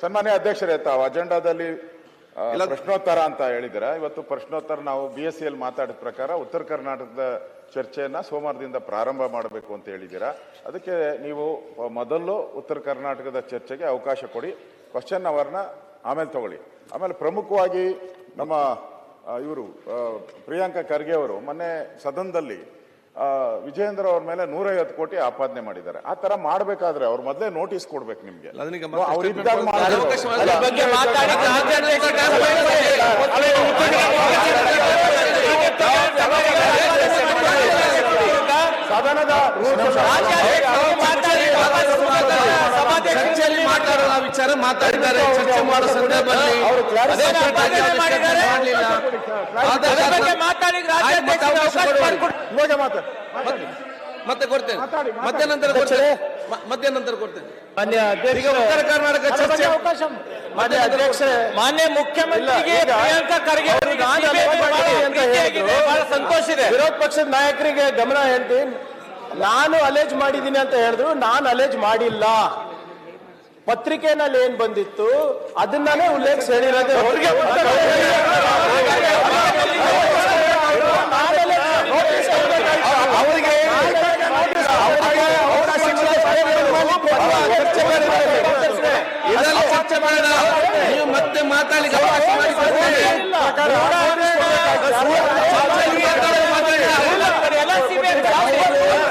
ಸನ್ಮಾನ್ಯ ಅಧ್ಯಕ್ಷರೇ ತಾವು ಅಜೆಂಡಾದಲ್ಲಿ ಪ್ರಶ್ನೋತ್ತರ ಅಂತ ಹೇಳಿದ್ದೀರಾ? ಇವತ್ತು ಪ್ರಶ್ನೋತ್ತರ ನಾವು ಬಿ ಎಸ್ ಸಿಯಲ್ಲಿ ಮಾತಾಡಿದ ಪ್ರಕಾರ ಉತ್ತರ ಕರ್ನಾಟಕದ ಚರ್ಚೆಯನ್ನ ಸೋಮವಾರದಿಂದ ಪ್ರಾರಂಭ ಮಾಡಬೇಕು ಅಂತ ಹೇಳಿದ್ದೀರಾ? ಅದಕ್ಕೆ ನೀವು ಮೊದಲು ಉತ್ತರ ಕರ್ನಾಟಕದ ಚರ್ಚೆಗೆ ಅವಕಾಶ ಕೊಡಿ. ಕ್ವಶನ್ ಅವರ್ನ ಆಮೇಲೆ ತಗೊಳ್ಳಿ. ಆಮೇಲೆ ಪ್ರಮುಖವಾಗಿ ನಮ್ಮ ಇವರು ಪ್ರಿಯಾಂಕಾ ಖರ್ಗೆ ಅವರು ಮೊನ್ನೆ ಸದನದಲ್ಲಿ ವಿಜಯೇಂದ್ರ ಅವ್ರ ಮೇಲೆ ನೂರೈವತ್ತು ಕೋಟಿ ಆಪಾದನೆ ಮಾಡಿದ್ದಾರೆ ಆ ತರ ಮಾಡ್ಬೇಕಾದ್ರೆ ಅವ್ರು ಮೊದಲೇ ನೋಟಿಸ್ ಕೊಡ್ಬೇಕು ನಿಮ್ಗೆ ಸದನದ ವಿಚಾರ ಮಾತಾಡಿದ್ದಾರೆ ಚರ್ಚೆ ಮಾಡೋ ಸಂದರ್ಭದಲ್ಲಿ ಅವರು ಮತ್ತೆ. ಮತ್ತೆ ಕೊಡ್ತೇನೆ. ಮಧ್ಯ ನಂತರ ಕೊಡ್ತೇನೆ. ಮಧ್ಯ ನಂತರ ಕೊಡ್ತೇನೆ. ಮಾನ್ಯ ಉತ್ತರ ಕರ್ನಾಟಕ ಚರ್ಚೆ. ಅವಕಾಶ. ಮಾನ್ಯ ಅಧ್ಯಕ್ಷ ಮಾನ್ಯ ಮುಖ್ಯಮಂತ್ರಿಗೆ ಪ್ರಿಯಾಂಕಾ ಖರ್ಗೆ ಬಹಳ. ಸಂತೋಷ ಇದೆ. ವಿರೋಧ ಪಕ್ಷದ ನಾಯಕರಿಗೆ ಗಮನ ಹೇಳ್ತೀನಿ. ನಾನು ಅಲೇಜ್ ಮಾಡಿದ್ದೀನಿ ಅಂತ ಹೇಳಿದ್ರು ನಾನು ಅಲೇಜ್ ಮಾಡಿಲ್ಲ. ಪತ್ರಿಕೆನಲ್ಲಿ ಏನ್ ಬಂದಿತ್ತು ಅದನ್ನೇ ಉಲ್ಲೇಖಿಸಿ ಹೇಳಿರೋದು ಅವ್ರಿಗೆ ಅವರಿಗೆ ಅವರಿಗೆ ಅವಕಾಶ ಚರ್ಚೆ ಮಾಡಿದ್ದಾರೆ. ಇದೆಲ್ಲ ಚರ್ಚೆ ಮಾಡೋಣ ನೀವು ಮತ್ತೆ ಮಾತಾಡಿ ಅವಕಾಶ ಮಾಡಿ ಕೊಡ್ತೇನೆ.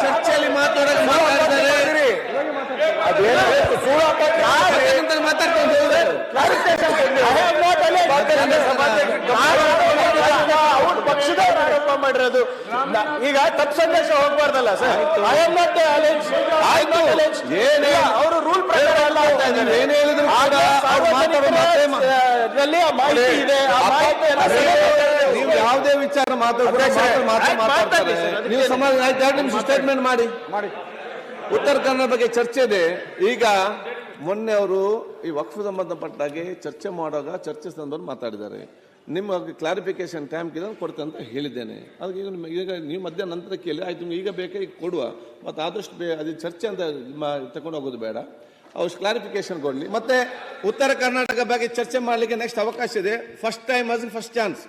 ಚರ್ಚೆಯಲ್ಲಿ ಮಾತಾಡೋಕೆ ಮಾತಾಡ್ತಾರೆ ಅವ್ರ ಆರೋಪ ಮಾಡಿರೋದು ಈಗ ತಪ್ಪು ಸಂದೇಶ ಹೋಗ್ಬಾರ್ದಲ್ಲ ಸರ್ ಐ ಆಮ್ ನಾಟ್ ಆಯ್ತು. ಏನೇ ಅವರು ರೂಲ್ ಪ್ರಕಾರ ಅಲ್ಲ ಏನೇ ಮಾಹಿತಿ ಇದೆ ನೀವು ಯಾವುದೇ ವಿಚಾರ ಮಾತಾಡ್ತಾರೆ ಮಾತಾಡಿ ಮಾತಾಡ್ತಾರೆ. ನೀವು ಸಮಾಜ ಆಯ್ತು ಎರಡು ನಿಮಿಷ ಸ್ಟೇಟ್ಮೆಂಟ್ ಮಾಡಿ? ಮಾಡಿ. ಉತ್ತರ ಕನ್ನಡ ಬಗ್ಗೆ ಚರ್ಚೆ ಇದೆ. ಈಗ ಮೊನ್ನೆ ಅವರು ಈ ವಕ್ಫ್ ಸಂಬಂಧಪಟ್ಟಾಗೆ ಚರ್ಚೆ ಮಾಡುವಾಗ ಚರ್ಚೆ ಸಂದರ್ಭ ಮಾತಾಡಿದ್ದಾರೆ. ನಿಮ್ಮ ಕ್ಲಾರಿಫಿಕೇಶನ್ ಟೈಮ್ ಕಿದ ಕೊಡ್ತೆ ಅಂತ ಹೇಳಿದ್ದೇನೆ. ಅದಕ್ಕೆ ಈಗ ನಿಮ್ಗೆ ಈಗ ನೀವು ಮಧ್ಯಾಹ್ನ ನಂತರ ಕೇಳಿ ಆಯ್ತು ನಿಮ್ಗೆ ಈಗ ಬೇಕಾ ಈಗ ಕೊಡುವ. ಮತ್ತು ಆದಷ್ಟು ಬೇ ಅದು ಚರ್ಚೆ ಅಂತ ತಗೊಂಡು ಹೋಗೋದು ಬೇಡ. ಅಷ್ಟು ಕ್ಲಾರಿಫಿಕೇಶನ್ ಕೊಡಲಿ. ಮತ್ತೆ ಉತ್ತರ ಕರ್ನಾಟಕ ಬಗ್ಗೆ ಚರ್ಚೆ ಮಾಡಲಿಕ್ಕೆ ನೆಕ್ಸ್ಟ್ ಅವಕಾಶ ಇದೆ. First time as first chance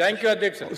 thank you ಅಧ್ಯಕ್ಷ